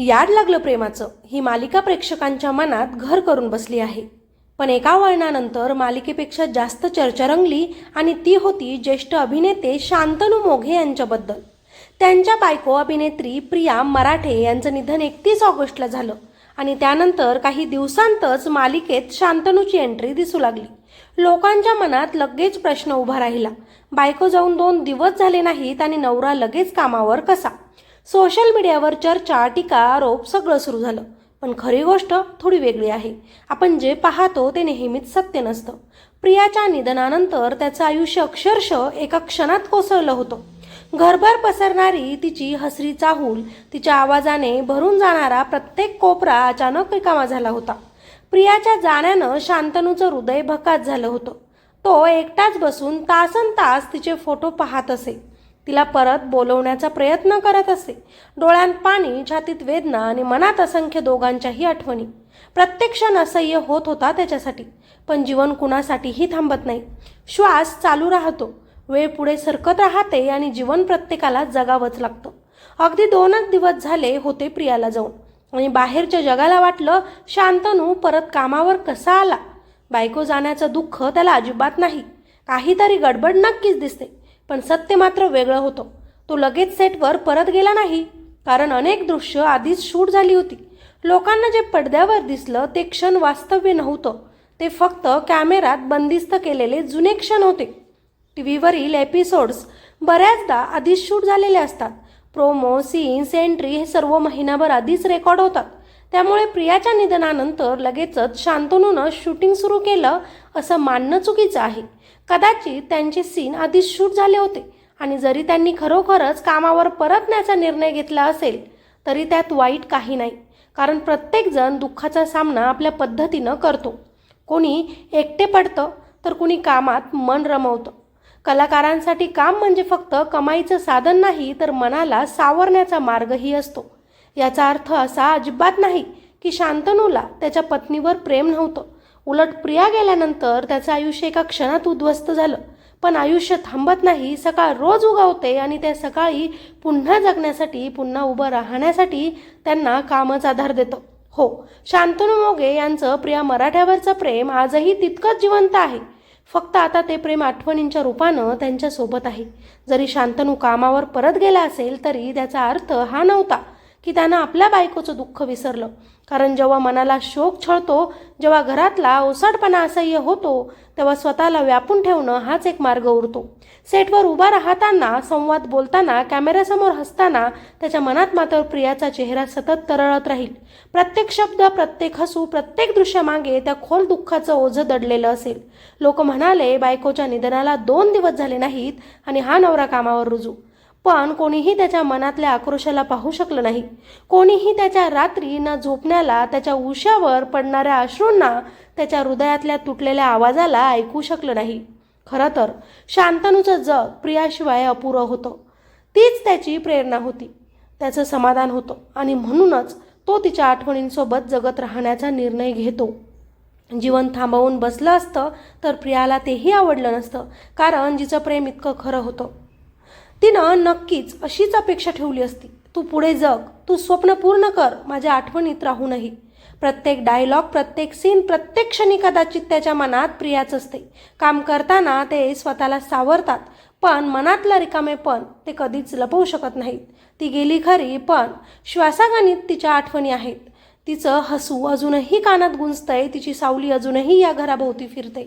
याड लागलं प्रेमाचं. ही मालिका प्रेक्षकांच्या मनात घर करून बसली आहे. पण एका वळणानंतर मालिकेपेक्षा जास्त चर्चा रंगली आणि ती होती ज्येष्ठ अभिनेते शांतनू मोघे यांच्याबद्दल. त्यांच्या बायको अभिनेत्री प्रिया मराठे यांचं निधन एकतीस ऑगस्टला झालं आणि त्यानंतर काही दिवसांतच मालिकेत शांतनूची एंट्री दिसू लागली. लोकांच्या मनात लगेच प्रश्न उभा राहिला. बायको जाऊन दोन दिवस झाले नाहीत आणि नवरा लगेच कामावर कसा? सोशल मीडियावर चर्चा टीका आरोप सगळं सुरू झालं. पण खरी गोष्ट थोडी वेगळी आहे. आपण जे पाहतो ते नेहमीच सत्य नसतं. प्रियाच्या निधनानंतर त्याचं आयुष्य अक्षरशः एका क्षणात कोसळलं होतं. घरभर पसरणारी तिची हसरी चाहूल तिच्या आवाजाने भरून जाणारा प्रत्येक कोपरा अचानक रिकामा झाला होता. प्रियाच्या जाण्यानं शांतनूचं हृदय भकात झालं होतं. तो एकटाच बसून तासन तास तिचे फोटो पाहत असे. तिला परत बोलवण्याचा प्रयत्न करत असे. डोळ्यांत पाणी छातीत वेदना आणि मनात असंख्य दोघांच्याही आठवणी. प्रत्येक क्षण असह्य होत होता त्याच्यासाठी पण जीवन कुणासाठीही थांबत नाही. श्वास चालू राहतो. वेळ पुढे सरकत राहते आणि जीवन प्रत्येकाला जगावंच लागतं. अगदी दोनच दिवस झाले होते प्रियाला जाऊन. आणि बाहेरच्या जगाला वाटलं शांतनू परत कामावर कसा आला? बायको जाण्याचं दुःख त्याला अजिबात नाही. काहीतरी गडबड नक्कीच दिसते. पण सत्य मात्र वेगळं होतं. तो लगेच सेटवर परत गेला नाही. कारण अनेक दृश्य आधीच शूट झाली होती. लोकांना जे पडद्यावर दिसलं ते क्षण वास्तव्य नव्हतं. ते फक्त कॅमेरात बंदिस्त केलेले जुने क्षण होते. टी व्हीवरील एपिसोड्स बऱ्याचदा आधीच शूट झालेले असतात. प्रोमो सीन्स एंट्री हे सर्व महिनाभर आधीच रेकॉर्ड होतात. त्यामुळे प्रियाच्या निधनानंतर लगेचच शांतनूनं शूटिंग सुरू केलं असं मानणं चुकीचं आहे. कदाचित त्यांचे सीन आधीच शूट झाले होते. आणि जरी त्यांनी खरोखरच कामावर परतण्याचा निर्णय घेतला असेल तरी त्यात वाईट काही नाही. कारण प्रत्येकजण दुःखाचा सामना आपल्या पद्धतीनं करतो. कोणी एकटे पडतं तर कुणी कामात मन रमवतं. कलाकारांसाठी काम म्हणजे फक्त कमाईचं साधन नाही तर मनाला सावरण्याचा मार्गही असतो. याचा अर्थ असा अजिबात नाही की शांतनूला त्याच्या पत्नीवर प्रेम नव्हतं. उलट प्रिया गेल्यानंतर त्याचं आयुष्य एका क्षणात उद्ध्वस्त झालं. पण आयुष्य थांबत नाही सकाळ रोज उगवते आणि त्या सकाळी पुन्हा जगण्यासाठी पुन्हा उभं राहण्यासाठी त्यांना कामच आधार देतं. हो शांतनू मोगे यांचं प्रिया मराठ्यावरचं प्रेम आजही तितकंच जिवंत आहे. फक्त आता ते प्रेम आठवणींच्या रूपानं त्यांच्यासोबत आहे. जरी शांतनू कामावर परत गेला असेल तरी त्याचा अर्थ हा नव्हता. की त्यानं आपल्या बायकोचं दुःख विसरलं. कारण जेव्हा मनाला शोक छळतो जेव्हा घरातला ओसाडपणा असह्य होतो तेव्हा स्वतःला व्यापून ठेवणं हाच एक मार्ग उरतो. सेटवर उभा राहताना संवाद बोलताना कॅमेऱ्यासमोर हसताना त्याच्या मनात मात्र प्रियाचा चेहरा सतत तरळत राहील. प्रत्येक शब्द प्रत्येक हसू प्रत्येक दृश्यामागे त्या खोल दुःखाचं ओझं दडलेलं असेल. लोक म्हणाले बायकोच्या निधनाला दोन दिवस झाले नाहीत आणि हा नवरा कामावर रुजू. पण कोणीही त्याच्या मनातल्या आक्रोशाला पाहू शकलं नाही. कोणीही त्याच्या रात्री न झोपण्याला त्याच्या उशावर पडणाऱ्या अश्रूंना त्याच्या हृदयातल्या तुटलेल्या आवाजाला ऐकू शकलं नाही. खरं तर शांतनूचं जग प्रियाशिवाय अपुरं होतं. तीच त्याची प्रेरणा होती. त्याचं समाधान होतं आणि म्हणूनच तो तिच्या आठवणींसोबत जगत राहण्याचा निर्णय घेतो. जीवन थांबवून बसलं असतं तर प्रियाला तेही आवडलं नसतं कारण जिचं प्रेम इतकं खरं होतं. तिनं नक्कीच अशीच अपेक्षा ठेवली असती. तू पुढे जग. तू स्वप्न पूर्ण कर. माझ्या आठवणीत राहू नाही प्रत्येक डायलॉग प्रत्येक सीन प्रत्येक क्षणी कदाचित त्याच्या मनात प्रियाच असते. काम करताना ते स्वतःला सावरतात पण मनातलं रिकामेपण ते कधीच लपवू शकत नाहीत. ती गेली खरी पण श्वासागणित तिच्या आठवणी आहेत. तिचं हसू अजूनही कानात गुंजतंय तिची सावली अजूनही या घराभोवती फिरते.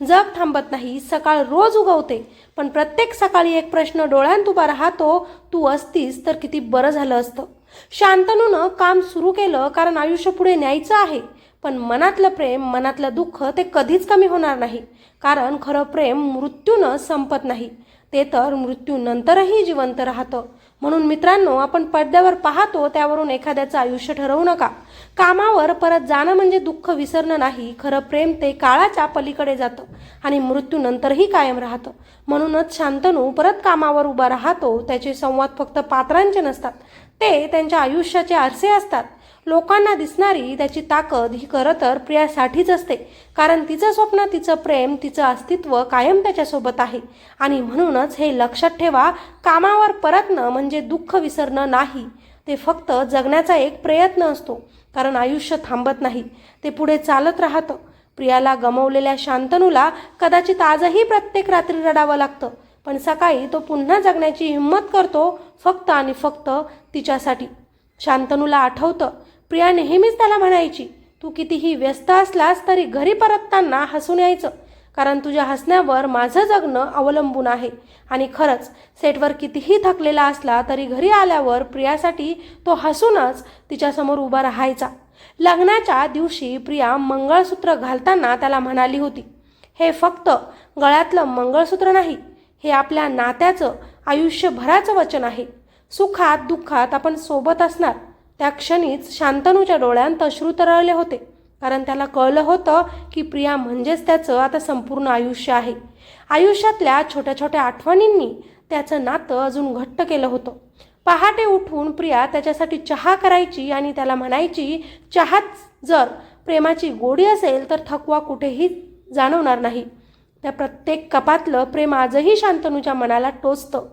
जग थांबत नाही सकाळ रोज उगवते पण प्रत्येक सकाळी एक प्रश्न डोळ्यांत उभा राहतो तू असतीस तर किती बरं झालं असतं. शांतनूनं काम सुरू केलं कारण आयुष्य पुढे न्यायचं आहे पण मनातलं प्रेम मनातलं दुःख ते कधीच कमी होणार नाही कारण खरं प्रेम मृत्यूनं संपत नाही. ते तर मृत्यूनंतरही जिवंत राहतं. म्हणून मित्रांनो आपण पडद्यावर पाहतो त्यावरून एखाद्याचं आयुष्य ठरवू नका. कामावर परत जाणं म्हणजे दुःख विसरणं नाही. खरं प्रेम ते काळाच्या पलीकडे जातं आणि मृत्यूनंतरही कायम राहतं. म्हणूनच शांतनू परत कामावर उभा राहतो त्याचे संवाद फक्त पात्रांचे नसतात. ते त्यांच्या आयुष्याचे आरसे असतात. लोकांना दिसणारी त्याची ताकद ही खरं तर प्रियासाठीच असते. कारण तिचं स्वप्न तिचं प्रेम तिचं अस्तित्व कायम त्याच्यासोबत आहे. आणि म्हणूनच हे लक्षात ठेवा कामावर परतणं म्हणजे दुःख विसरणं नाही. ते फक्त जगण्याचा एक प्रयत्न असतो. कारण आयुष्य थांबत नाही. ते पुढे चालत राहतं. प्रियाला गमवलेल्या शांतनूला कदाचित आजही प्रत्येक रात्री रडावं लागतं. पण सकाळी तो पुन्हा जगण्याची हिंमत करतो फक्त आणि फक्त तिच्यासाठी. शांतनूला आठवतं प्रिया नेहमीच त्याला म्हणायची तू कितीही व्यस्त असलास तरी घरी परतताना हसून यायचं कारण तुझ्या हसण्यावर माझं जगणं अवलंबून आहे. आणि खरंच सेटवर कितीही थकलेला असला तरी घरी आल्यावर प्रियासाठी तो हसूनच तिच्यासमोर उभा राहायचा. लग्नाच्या दिवशी प्रिया मंगळसूत्र घालताना त्याला म्हणाली होती हे फक्त गळ्यातलं मंगळसूत्र नाही हे आपल्या नात्याचं आयुष्यभराचं वचन आहे. सुखात दुःखात आपण सोबत असणार. त्या क्षणीच शांतनूच्या डोळ्यांत अश्रू तरळले होते. कारण त्याला कळलं होतं की प्रिया म्हणजेच त्याचं आता संपूर्ण आयुष्य आहे. आयुष्यातल्या छोट्या छोट्या आठवणींनी त्याचं नातं अजून घट्ट केलं होतं. पहाटे उठून प्रिया त्याच्यासाठी चहा करायची आणि त्याला म्हणायची चहात जर प्रेमाची गोडी असेल तर थकवा कुठेही जाणवणार नाही. त्या प्रत्येक कपातलं प्रेम आजही शांतनूच्या मनाला टोचतं.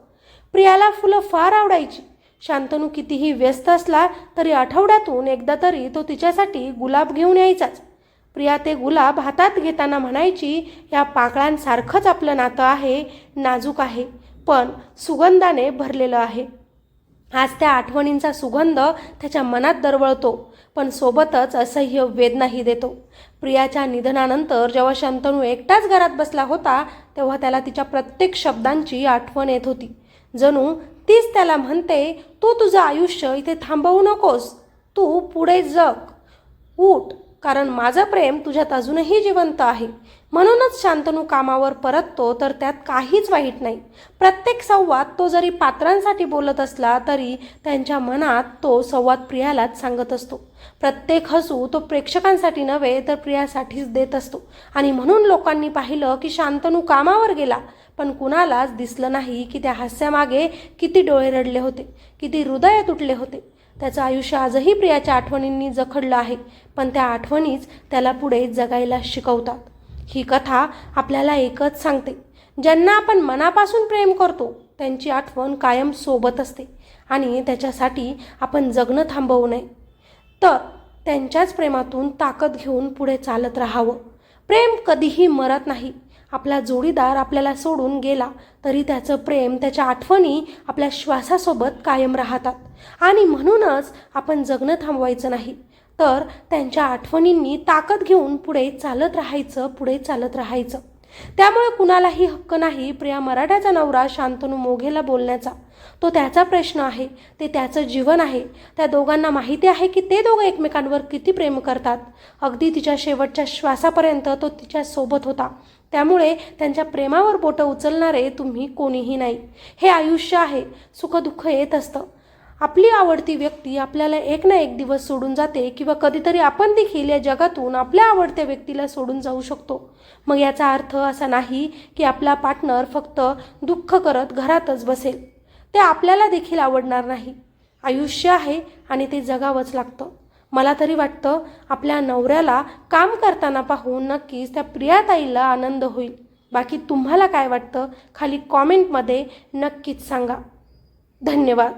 प्रियाला फुलं फार आवडायची. शांतनू कितीही व्यस्त असला तरी आठवड्यातून एकदा तरी तो तिच्यासाठी गुलाब घेऊन यायचाच. प्रिया ते गुलाब हातात घेताना म्हणायची या पाकळ्यांसारखंच आपलं नातं आहे नाजूक आहे पण सुगंधाने भरलेलं आहे. आज त्या आठवणींचा सुगंध त्याच्या मनात दरवळतो पण सोबतच असह्य वेदनाही देतो. प्रियाच्या निधनानंतर जेव्हा शंतनू एकटाच घरात बसला होता तेव्हा त्याला तिच्या प्रत्येक शब्दांची आठवण येत होती. जणू तीच त्याला म्हणते तू तुझं आयुष्य इथे थांबवू नकोस. तू पुढे जग. उठ कारण माझं प्रेम तुझ्यात अजूनही जिवंत आहे. म्हणूनच शांतनू कामावर परततो तर त्यात काहीच वाईट नाही. प्रत्येक संवाद तो जरी पात्रांसाठी बोलत असला तरी त्यांच्या मनात तो संवाद प्रियालाच सांगत असतो. प्रत्येक हसू तो प्रेक्षकांसाठी नव्हे तर प्रियासाठीच देत असतो. आणि म्हणून लोकांनी पाहिलं की शांतनू कामावर गेला पण कुणालाच दिसलं नाही की त्या हास्यामागे किती डोळे रडले होते किती हृदय तुटले होते. त्याचं आयुष्य आजही प्रियाच्या आठवणींनी जखडलं आहे पण त्या आठवणीच त्याला पुढे जगायला शिकवतात. ही कथा आपल्याला एकच सांगते. ज्यांना आपण मनापासून प्रेम करतो त्यांची आठवण कायम सोबत असते आणि त्याच्यासाठी आपण जगणं थांबवू नये. तर त्यांच्याच प्रेमातून ताकद घेऊन पुढे चालत राहावं. प्रेम कधीही मरत नाही. आपला जोडीदार आपल्याला सोडून गेला तरी त्याचं प्रेम त्याच्या आठवणी आपल्या श्वासासोबत कायम राहतात. आणि म्हणूनच आपण जगणं थांबवायचं नाही. तर त्यांच्या आठवणींनी ताकद घेऊन पुढे चालत राहायचं पुढे चालत राहायचं. त्यामुळे कुणालाही हक्क नाही प्रिया मराठाचा नवरा शांतनू मोघेला बोलण्याचा. तो त्याचा प्रश्न आहे ते त्याचं जीवन आहे. त्या दोघांना माहिती आहे की ते दोघं एकमेकांवर किती प्रेम करतात. अगदी तिच्या शेवटच्या श्वासापर्यंत तो तिच्या सोबत होता. त्यामुळे त्यांच्या प्रेमावर बोटं उचलणारे तुम्ही कोणीही नाही. हे आयुष्य आहे. सुखदुःख येत असतं. आपली आवडती व्यक्ती आपल्याला एक ना एक दिवस सोडून जाते किंवा कधीतरी आपण देखील या जगातून आपल्या आवडत्या व्यक्तीला सोडून जाऊ शकतो. मग याचा अर्थ असा नाही की आपला पार्टनर फक्त दुःख करत घरातच बसेल. ते आपल्याला देखील आवडणार नाही. आयुष्य आहे आणि ते जगावंच लागतं. मला तरी वाटतं आपल्या नवऱ्याला काम करताना पाहून नक्कीच त्या प्रियाताईला आनंद होईल. बाकी तुम्हाला काय वाटतं? खाली कॉमेंटमध्ये नक्कीच सांगा. धन्यवाद.